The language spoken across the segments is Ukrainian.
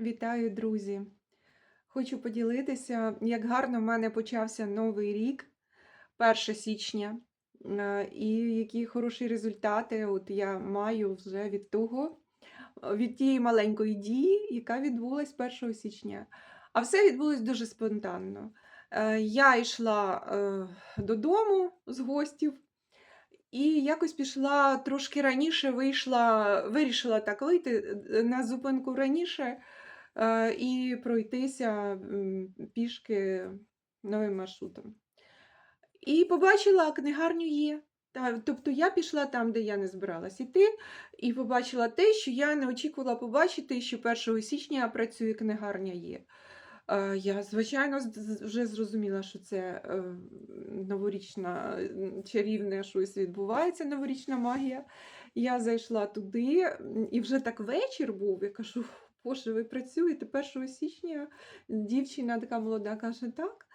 Вітаю, друзі! Хочу поділитися, як гарно в мене почався новий рік, 1 січня, е, і які хороші результати от я маю вже від того, від тієї маленької дії, яка відбулась 1 січня. А все відбулось дуже спонтанно. Е, Я йшла е, додому з гостів, і якось пішла трошки раніше, вийшла, вирішила так вийти на зупинку раніше і пройтися пішки новим маршрутом. І побачила книгарню є. Тобто я пішла там, де я не збиралась іти, і побачила те, що я не очікувала побачити, що 1 січня працює книгарня є. Е, Я, звичайно, вже зрозуміла, що це е, новорічна чарівне щось відбувається, новорічна магія. Я зайшла туди, і вже так вечір був. Я кажу, Боже, ви працюєте 1 січня? Дівчина така молода каже, так,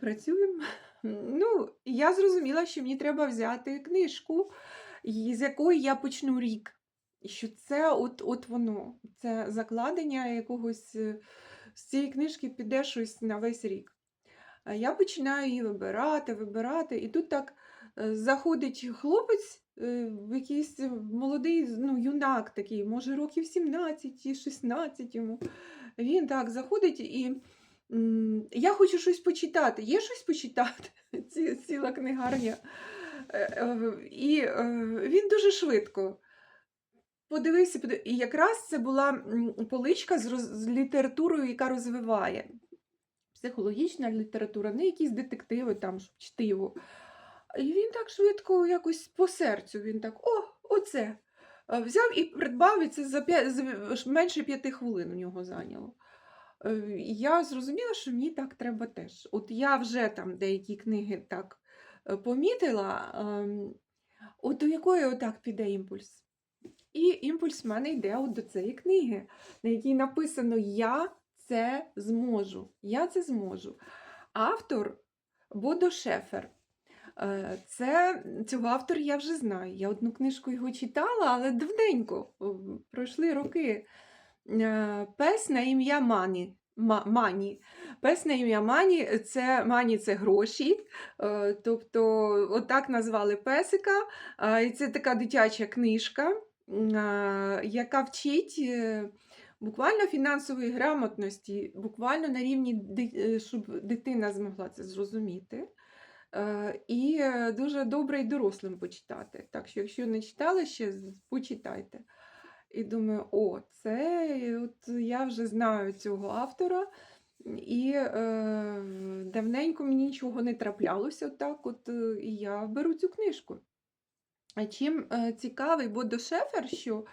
працюємо. Ну, я зрозуміла, що мені треба взяти книжку, з якої я почну рік. Що це от, от воно, це закладення якогось е, з цієї книжки піде щось на весь рік. Я починаю її вибирати, вибирати, і тут так е, заходить хлопець, якийсь молодий ну, юнак такий, може років 17, 16 йому. Він так заходить і я хочу щось почитати. Є щось почитати? Ці, ціла книгарня. Е, е, І е, він дуже швидко. Подивився, подив- і якраз це була поличка з, роз... з літературою, яка розвиває. Психологічна література, не якісь детективи, там, чтиво. І він так швидко, якось по серцю, він так, о, оце. Е, Взяв і придбав, і це за, п'я... за ш- менше п'яти хвилин у нього зайняло. Е, Я зрозуміла, що мені так треба теж. От я вже там деякі книги так е, помітила, ем, от до якої отак піде імпульс. І імпульс в мене йде от до цієї книги, на якій написано Я це зможу. Я це зможу. Автор Бодо Шефер. Е, Це цього автора я вже знаю. Я одну книжку його читала, але давненько. Пройшли роки. Е, Пес на ім'я Мані. Мані. Пес на ім'я Мані це Мані це гроші. Е, Тобто, отак назвали песика. І це така дитяча книжка, яка вчить буквально фінансової грамотності, буквально на рівні, щоб дитина змогла це зрозуміти. Е, І е, дуже добре і дорослим почитати. Так що, якщо не читали ще, почитайте. І думаю, о, це от я вже знаю цього автора, і е, давненько мені нічого не траплялося так, от е, і я беру цю книжку. А чим е, цікавий Бодо Шефер, що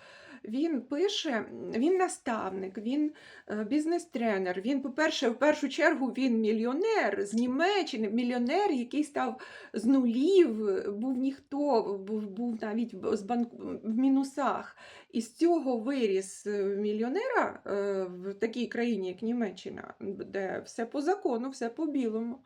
він пише, він наставник, він е, бізнес-тренер. Він, по-перше, в першу чергу він мільйонер з Німеччини, мільйонер, який став з нулів, був ніхто, був, був навіть з банк... в мінусах. І з цього виріс е, мільйонера е, в такій країні, як Німеччина, де все по закону, все по білому.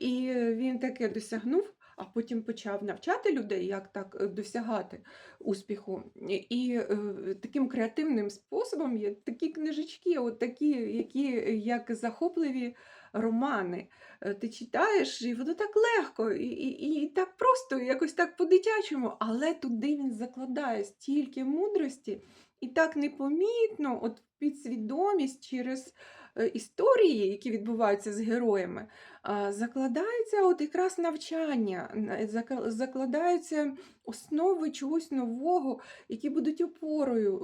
І він таке досягнув, а потім почав навчати людей, як так е, досягати успіху. І е, таким креативним способом є такі книжечки, от такі, які як захопливі романи. Е, Ти читаєш, і воно так легко, і, і, і так просто, якось так по-дитячому, але туди він закладає стільки мудрості, і так непомітно, от підсвідомість через е, історії, які відбуваються з героями, закладається от якраз навчання, закладаються основи чогось нового, які будуть опорою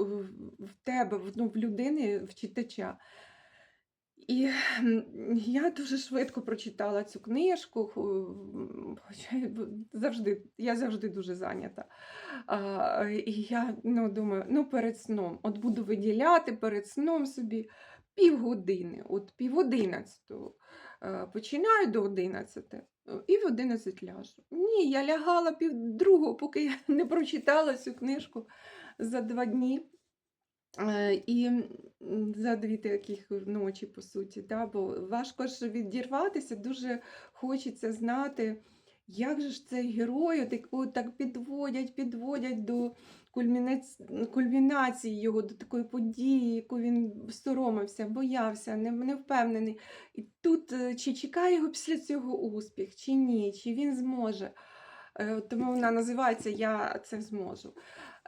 в тебе, ну, в людини, в читача. І я дуже швидко прочитала цю книжку, хоча завжди, я завжди дуже зайнята. І я ну, думаю, ну перед сном, от буду виділяти перед сном собі півгодини, от пів одинадцятого. Е, Починаю до 11 е, і в 11 ляжу. Ні, я лягала пів другого, поки я не прочитала цю книжку за два дні. Е, І за дві таких ночі, по суті, да, бо важко ж відірватися, дуже хочеться знати як же ж цей герой так, так підводять, підводять до кульмінаці... кульмінації його, до такої події, яку він соромився, боявся, не, не впевнений. І тут е, чи чекає його після цього успіх, чи ні, чи він зможе. Е, Тому вона називається Я це зможу.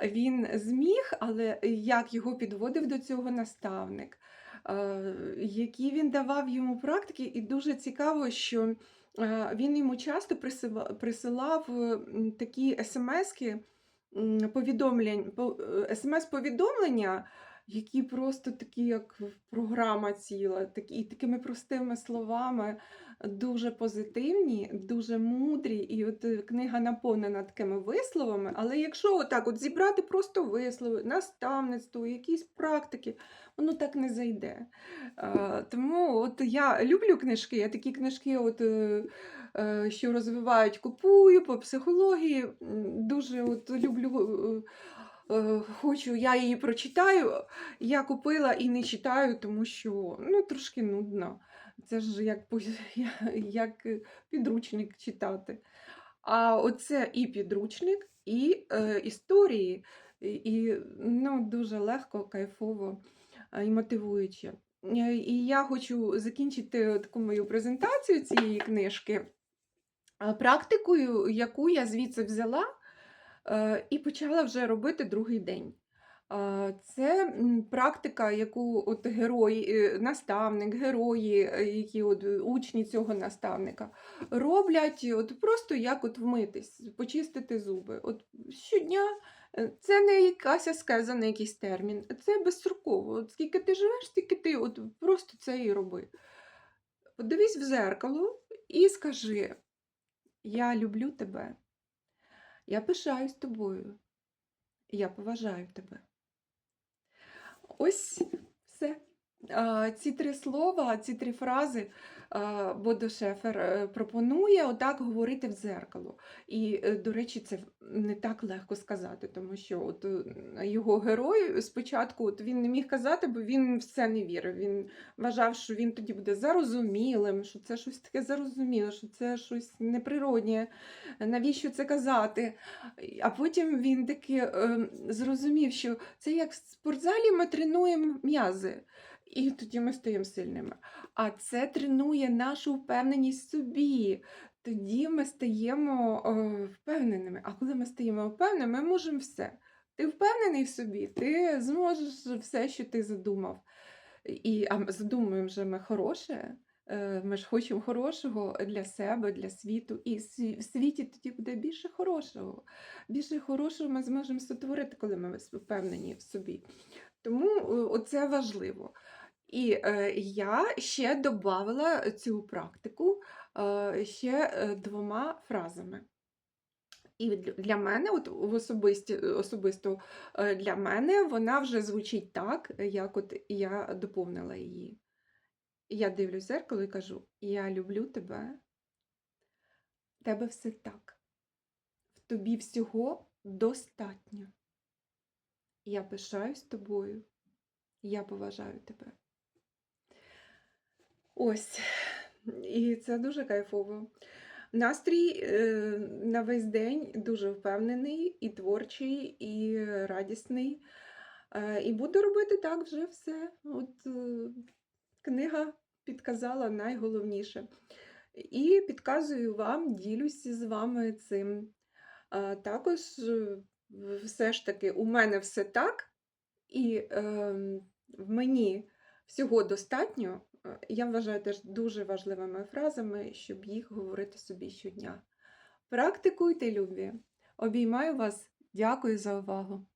Він зміг, але як його підводив до цього наставник, е, які він давав йому практики, і дуже цікаво, що він йому часто присила- присилав е, такі смски повідомлення. повідомлень, е, смс-повідомлення, які просто такі, як програма ціла, такі, такими простими словами, дуже позитивні, дуже мудрі. І от е, книга наповнена такими висловами. Але якщо отак от зібрати просто вислови, наставництво, якісь практики, воно так не зайде. Е, Тому от я люблю книжки, я такі книжки, от, е, що розвивають, купую по психології. Дуже от люблю. Е, Хочу, я її прочитаю. Я купила і не читаю, тому що ну, трошки нудно. Це ж як, як е, підручник читати. А оце і підручник, і е, історії, і, ну, дуже легко, кайфово е, і мотивуюче. І я хочу закінчити таку мою презентацію цієї книжки практикою, яку я звідси взяла і почала вже робити другий день. Це практика, яку от герої, е, наставник, герої, е, які от е, учні цього наставника роблять, от просто як от вмитись, почистити зуби. От щодня е, це не якась аскеза на якийсь термін, це безстроково. От скільки ти живеш, стільки ти от просто це і роби. Подивись в зеркало і скажи: Я люблю тебе, я пишаюсь тобою, я поважаю тебе. Ось все. Ці три слова, ці три фрази Бодо Шефер е, пропонує отак говорити в дзеркало. І, е, до речі, це не так легко сказати, тому що от е, його герой спочатку от він не міг казати, бо він в це не вірив. Він вважав, що він тоді буде зарозумілим, що це щось таке зарозуміле, що це щось неприроднє. Навіщо це казати? А потім він таки зрозумів, що це як в спортзалі ми тренуємо м'язи, і тоді ми стаємо сильними. А це тренує нашу впевненість в собі. Тоді ми стаємо е, впевненими. А коли ми стаємо впевненими, ми можемо все. Ти впевнений в собі, ти зможеш все, що ти задумав. І а задумуємо вже ми хороше. Е, Ми ж хочемо хорошого для себе, для світу. І в світі тоді буде більше хорошого. Більше хорошого ми зможемо сотворити, коли ми впевнені в собі. Тому е, оце важливо. І е, я ще додавала цю практику е, ще е, двома фразами. І для- мене, от в особисті, особисто для мене, вона вже звучить так, як от я доповнила її. Я дивлюсь зеркало і кажу: Я люблю тебе, тебе все так. В тобі всього достатньо. Я пишаюсь тобою, я поважаю тебе. Ось. І це дуже кайфово. Настрій е, на весь день дуже впевнений, і творчий, і радісний. Е, і буду робити так вже все. От е, книга підказала найголовніше. І підказую вам, ділюся з вами цим. Також все ж таки у мене все так, і ем, в мені всього достатньо. Я вважаю теж дуже важливими фразами, щоб їх говорити собі щодня. Практикуйте, любі. Обіймаю вас. Дякую за увагу.